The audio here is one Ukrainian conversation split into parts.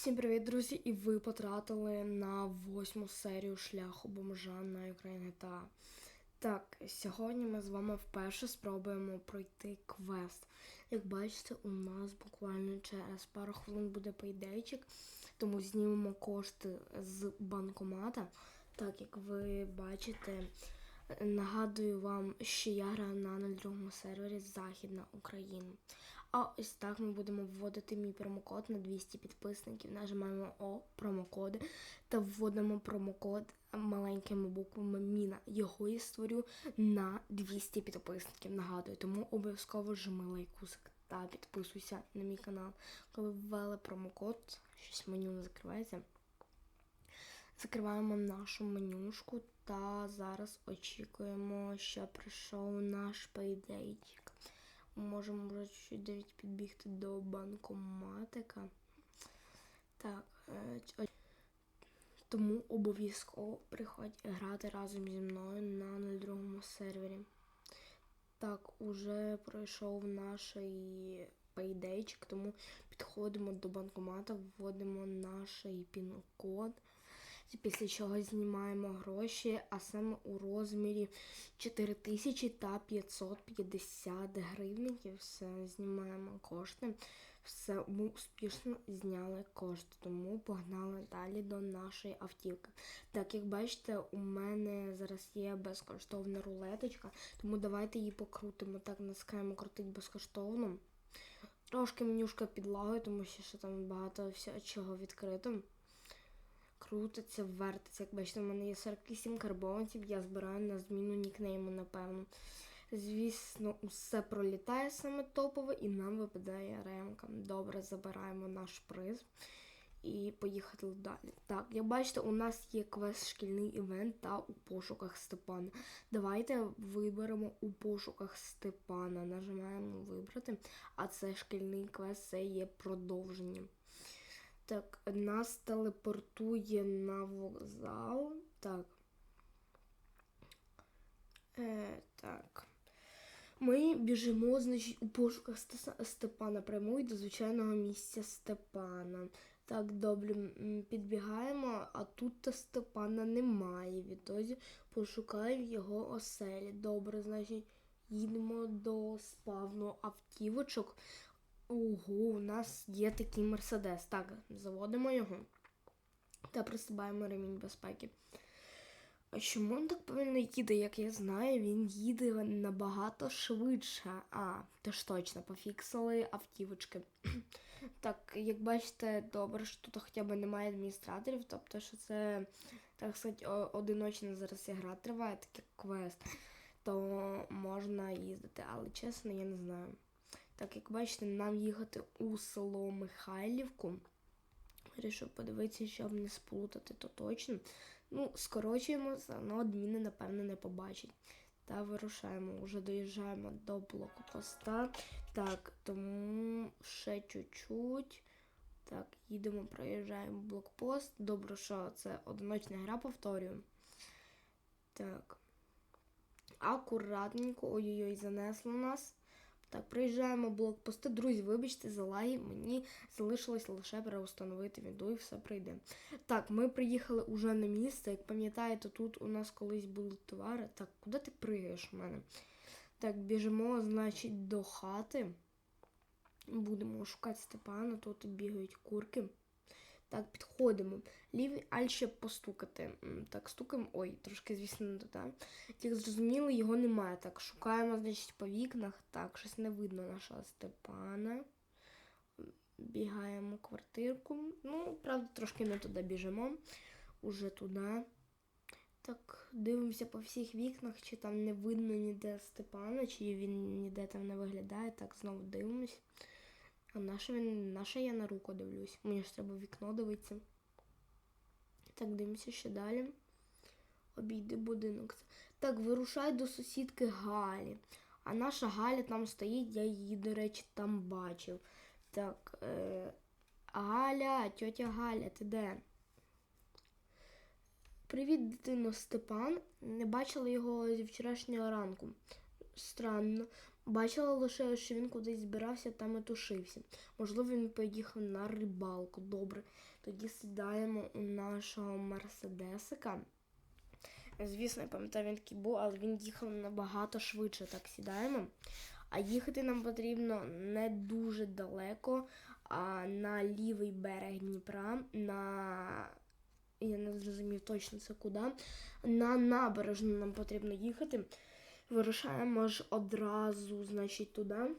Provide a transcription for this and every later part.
Всім привіт, друзі! І ви потратили на восьму серію шляху бомжа на Україні та. Так, сьогодні ми з вами вперше спробуємо пройти квест. Як бачите, у нас буквально через пару хвилин буде пейдейчик, тому знімемо кошти з банкомата. Так, як ви бачите, нагадую вам, що я граю на 02 сервері Західна Україна. А ось так ми будемо вводити мій промокод на 200 підписників. Нажимаємо О промокоди та вводимо промокод маленькими буквами Міна. Його я створю на 200 підписників. Нагадую, тому обов'язково жми лайкусик та підписуйся на мій канал. Коли ввели промокод, щось меню не закривається. Закриваємо нашу менюшку та зараз очікуємо, що прийшов наш пейдейчик. Можемо вже чуть навіть підбігти до банкоматика. Так, е, тому обов'язково приходь грати разом зі мною на 02 сервері. Так, уже пройшов наш пейдейчик, тому підходимо до банкомата, вводимо наш пін-код. Після чого знімаємо гроші, а саме у розмірі 4000 та 550 гривників. Все знімаємо кошти. Все ми успішно зняли кошти, тому погнали далі до нашої автівки. Так, як бачите, у мене зараз є безкоштовна рулеточка, тому давайте її покрутимо. Так, наскаємо крутить безкоштовно. Трошки менюшка підлагою, тому що ще там багато всього чого відкрито крутиться, вертиться. Як бачите, в мене є 48 карбонців, я збираю на зміну нікнейму, напевно. Звісно, усе пролітає саме топове і нам випадає ремка. Добре, забираємо наш приз і поїхали далі. Так, як бачите, у нас є квест шкільний івент та у пошуках Степана. Давайте виберемо у пошуках Степана. Нажимаємо вибрати, а це шкільний квест, це є продовженням. Так, нас телепортує на вокзал. Так. Е, так. Ми біжимо, значить, у пошуках Степана прямують до звичайного місця Степана. Так, добре, підбігаємо, а тут Степана немає. Відтоді пошукаємо його оселі. Добре, значить, їдемо до спавну автівочок. Ого, у нас є такий мерседес. Так, заводимо його та присибаємо ремінь безпеки. А чому він так повільно їде, як я знаю, він їде набагато швидше. А, то ж точно, пофіксили автівочки. так, як бачите, добре, що тут хоча б немає адміністраторів, тобто, що це, так сказати, одиночна зараз гра триває, такий квест, то можна їздити, але чесно, я не знаю. Так, як бачите, нам їхати у село Михайлівку. Вирішив подивитися, щоб не сплутати, то точно. Ну, скорочуємо, але адміни, напевно, не побачать. Та вирушаємо. Вже доїжджаємо до блокпоста. Так, тому ще чуть-чуть. Так, їдемо, проїжджаємо блокпост. Добре, що це одиночна гра, повторюю. Так. Акуратненько, ой-ой-ой, занесло нас. Так, приїжджаємо блокпости. Друзі, вибачте за лаги, мені залишилось лише переустановити відео і все прийде. Так, ми приїхали уже на місце. Як пам'ятаєте, тут у нас колись були товари. Так, куди ти пригаєш у мене? Так, біжимо, значить, до хати. Будемо шукати Степана, тут бігають курки. Так, підходимо. Лівий аль ще постукати. Так, стукаємо. Ой, трошки, звісно, не туди. Як зрозуміло, його немає. Так, шукаємо, значить, по вікнах. Так, щось не видно нашого Степана. Бігаємо квартирку. Ну, правда, трошки не туди біжимо. Уже туди. Так, дивимося по всіх вікнах, чи там не видно ніде Степана, чи він ніде там не виглядає. Так, знову дивимось. А наше він, наше я на руку дивлюсь. Мені ж треба вікно дивитися. Так, дивимося ще далі. Обійди будинок. Так, вирушай до сусідки Галі. А наша Галя там стоїть, я її, до речі, там бачив. Так, е, Галя, тьотя Галя, ти де? Привіт, дитино, Степан. Не бачила його зі вчорашнього ранку. Странно. Бачила лише, що він кудись збирався, там і тушився. Можливо, він поїхав на рибалку. Добре. Тоді сідаємо у нашого мерседесика. Звісно, я пам'ятаю, він такий був, але він їхав набагато швидше. Так сідаємо. А їхати нам потрібно не дуже далеко, а на лівий берег Дніпра, на. Я не зрозумів точно це куди. На набережну нам потрібно їхати. Вирушаємо ж одразу, значить, туди.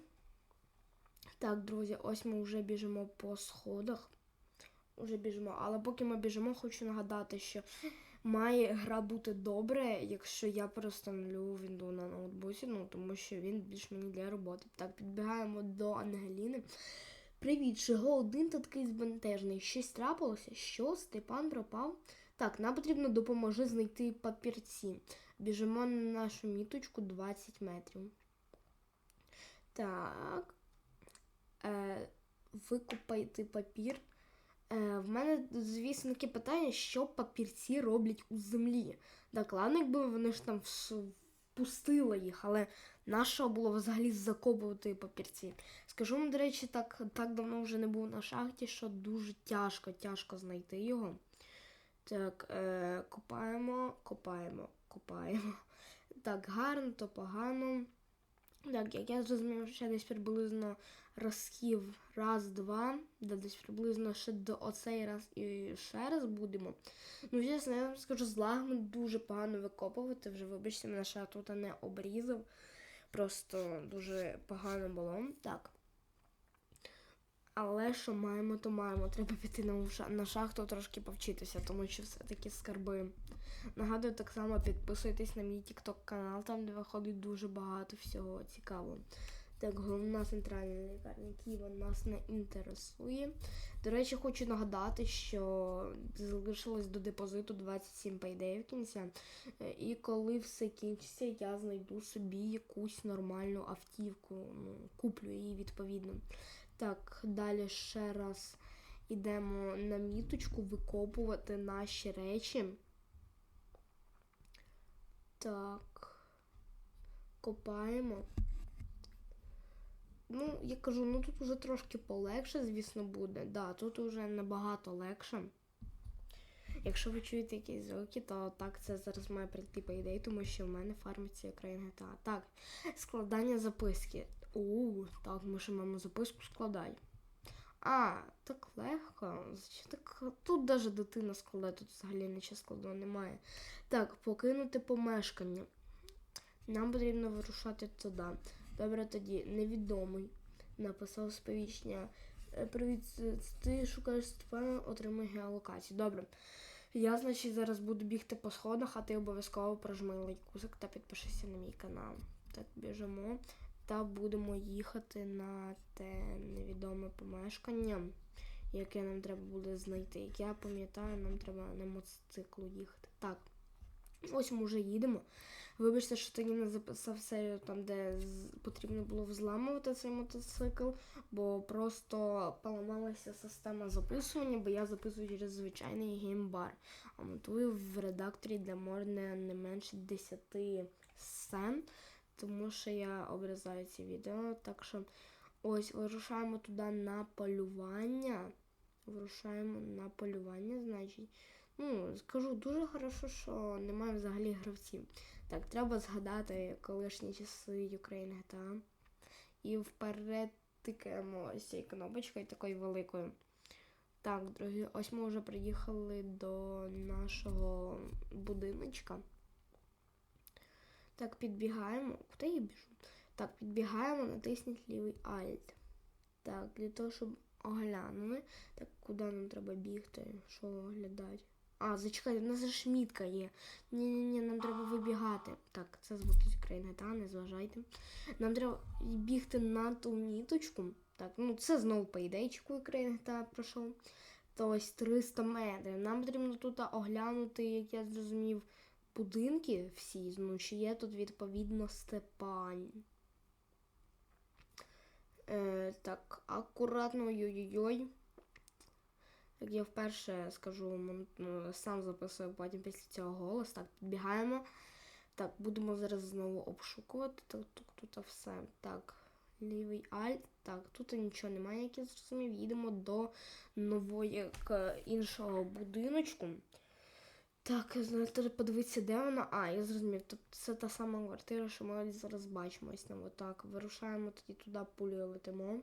Так, друзі, ось ми вже біжимо по сходах. Уже біжимо. Але поки ми біжимо, хочу нагадати, що має гра бути добре, якщо я перестановлю Windows на ноутбуці, ну тому що він більш мені для роботи. Так, підбігаємо до Ангеліни. Привіт, чого один та такий збентежний? Щось трапилося? Що? Степан пропав? Так, нам потрібно допоможи знайти папірці. Біжимо на нашу міточку 20 метрів. Так. Е, викупайте папір. Е, в мене, звісно, таке питання, що папірці роблять у землі. Так, ладно, якби вони ж там впустили їх, але нащо було взагалі закопувати папірці? Скажу вам, до речі, так, так давно вже не був на шахті, що дуже тяжко, тяжко знайти його. Так, е, копаємо, копаємо, копаємо. Так, гарно, то погано. Так, як я зрозумів, ще десь приблизно разків раз-два, де десь приблизно ще до оцей раз і ще раз будемо. Ну, чесно, я вам скажу, з лагами дуже погано викопувати. Вже вибачте, мене ще тут не обрізав. Просто дуже погано було. Так. Але що маємо, то маємо. Треба піти на, шахту трошки повчитися, тому що все-таки скарби. Нагадую, так само підписуйтесь на мій TikTok канал, там де виходить дуже багато всього цікавого. Так, головна центральна лікарня Києва нас не інтересує. До речі, хочу нагадати, що залишилось до депозиту 27 пейдеїв кінця. Е, І коли все кінчиться, я знайду собі якусь нормальну автівку. Ну, куплю її відповідно. Так, далі ще раз йдемо на міточку викопувати наші речі. Так. Копаємо. Ну, я кажу, ну тут уже трошки полегше, звісно, буде. Да, тут уже набагато легше. Якщо ви чуєте якісь звуки, то так це зараз має прийти по ідеї, тому що в мене фармиться Україна GTA. Так, складання записки. У, так, ми ще маємо записку складай. А, так легко. Так тут навіть дитина складає, тут взагалі нічого складного немає. Так, покинути помешкання. Нам потрібно вирушати туди. Добре, тоді невідомий написав сповіщення. Е, Привіт, ти шукаєш Степана, отримай геолокацію. Добре. Я, значить, зараз буду бігти по сходах, а ти обов'язково прожми лайкусик та підпишися на мій канал. Так, біжимо та будемо їхати на те невідоме помешкання, яке нам треба буде знайти. Як я пам'ятаю, нам треба на мотоциклу їхати. Так, ось ми вже їдемо. Вибачте, що тоді не записав серію там, де потрібно було взламувати цей мотоцикл, бо просто поламалася система записування, бо я записую через звичайний геймбар. А монтую в редакторі, де можна не менше 10 сцен, тому що я обрізаю ці відео. Так що ось вирушаємо туди на полювання. Вирушаємо на полювання, значить. Ну, скажу дуже хорошо, що немає взагалі гравців. Так, треба згадати колишні часи України GTA. І вперед тикаємо ось цією кнопочкою такою великою. Так, друзі, ось ми вже приїхали до нашого будиночка. Так, підбігаємо. Куди я біжу? Так, підбігаємо, натисніть лівий Alt. Так, для того, щоб оглянули. Так, куди нам треба бігти? Що оглядати? А, зачекайте, у нас же мітка є. Ні-ні-ні, нам треба вибігати. Так, це звуки з України, та не зважайте. Нам треба бігти на ту міточку. Так, ну це знову по ідейчику України та пройшов. То ось 300 метрів. Нам потрібно тут оглянути, як я зрозумів, будинки всі. Ну, чи є тут відповідно Степан. Е, так, акуратно, ой-ой-ой. Як я вперше скажу, ну, сам записую потім після цього голос. Так, підбігаємо. Так, будемо зараз знову обшукувати. Так, тут, тут все. Так, лівий альт. Так, тут нічого немає, як я зрозумів. Їдемо до нової к- іншого будиночку. Так, знаєте, треба подивитися, де вона. А, я зрозумів. Тобто це та сама квартира, що ми зараз бачимо. Ось там отак. Вирушаємо тоді туди пулею летимо.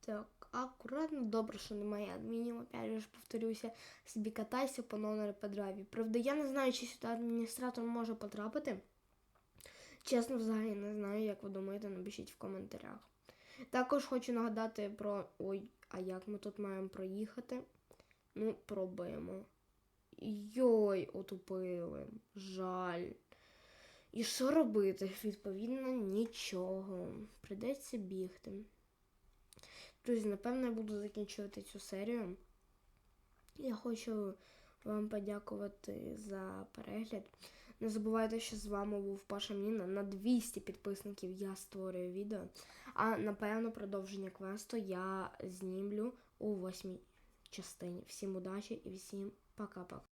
Так, акуратно, добре, що немає адмінів. Опять же повторюся, собі катайся по номеру по драйві. Правда, я не знаю, чи сюди адміністратор може потрапити. Чесно, взагалі не знаю, як ви думаєте, напишіть в коментарях. Також хочу нагадати про. Ой, а як ми тут маємо проїхати? Ну, пробуємо. Йой, отупили. Жаль. І що робити? Відповідно, нічого. Придеться бігти. Друзі, напевно, я буду закінчувати цю серію. Я хочу вам подякувати за перегляд. Не забувайте, що з вами був Паша Міна. На 200 підписників я створюю відео. А напевно, продовження квесту я знімлю у восьмій частині. Всім удачі і всім пока-пока.